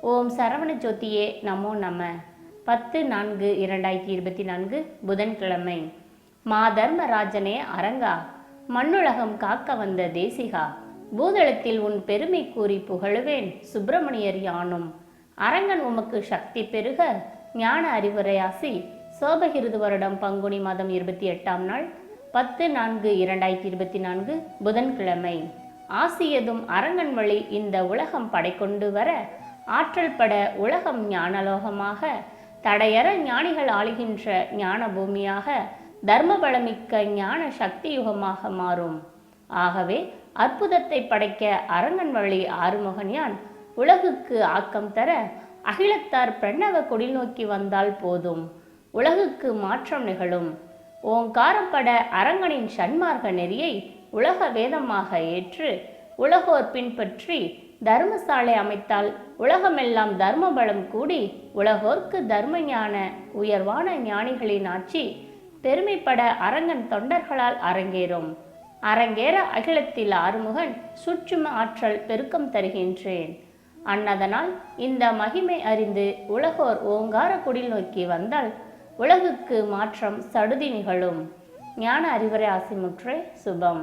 ஓம் சரவண ஜோதியே நமோ நம. பத்து நான்கு இரண்டாயிரத்தி இருபத்தி நான்கு புதன்கிழமை. மா தர்மராஜனே அரங்கா. மண்ணுலகம் காக்க வந்த தேசிகா. பூதளத்தில் உன் பெருமை கூறி புகழுவேன் சுப்பிரமணியர் யானும். அரங்கன் உமக்கு சக்தி பெருக. ஞான அறிவுரையாசி சோபகிருது வருடம் பங்குனி மாதம் இருபத்தி எட்டாம் நாள். பத்து நான்கு இரண்டாயிரத்தி இருபத்தி நான்கு புதன்கிழமை. ஆசியதும் அரங்கன் வழி இந்த உலகம் படைக்கொண்டு வர. ஆற்றல் பட உலகம் ஞானலோகமாக தடையற ஞானிகள் ஆளுகின்ற ஞான பூமியாக தர்மபலமிக்க ஞான சக்தி யுகமாக மாறும். ஆகவே அற்புதத்தை படைக்க அரங்கன் வழி ஆறுமுகன்யான் உலகுக்கு ஆக்கம் தர அகிலத்தார் பிரணவ கொடி நோக்கி வந்தால் போதும். உலகுக்கு மாற்றம் நிகழும். ஓங்காரப்பட அரங்கனின் சன்மார்க்க நெறியை உலக வேதமாக ஏற்று உலகோர் பின்பற்றி தர்மசாலை அமைத்தால் உலகமெல்லாம் தர்ம பலம் கூடி உலகோர்க்கு தர்ம ஞான உயர்வான ஞானிகளின் ஆட்சி பெருமைப்பட அரங்கன் தொண்டர்களால் அரங்கேறும். அரங்கேற அகிலத்தில் ஆறுமுகன் சுற்றும ஆற்றல் பெருக்கம் தருகின்றேன். அன்னதனால் இந்த மகிமை அறிந்து உலகோர் ஓங்கார குடில் நோக்கி வந்தால் உலகுக்கு மாற்றம் சடுதி நிகழும். ஞான அறிவுரை ஆசிமுற்றே சுபம்.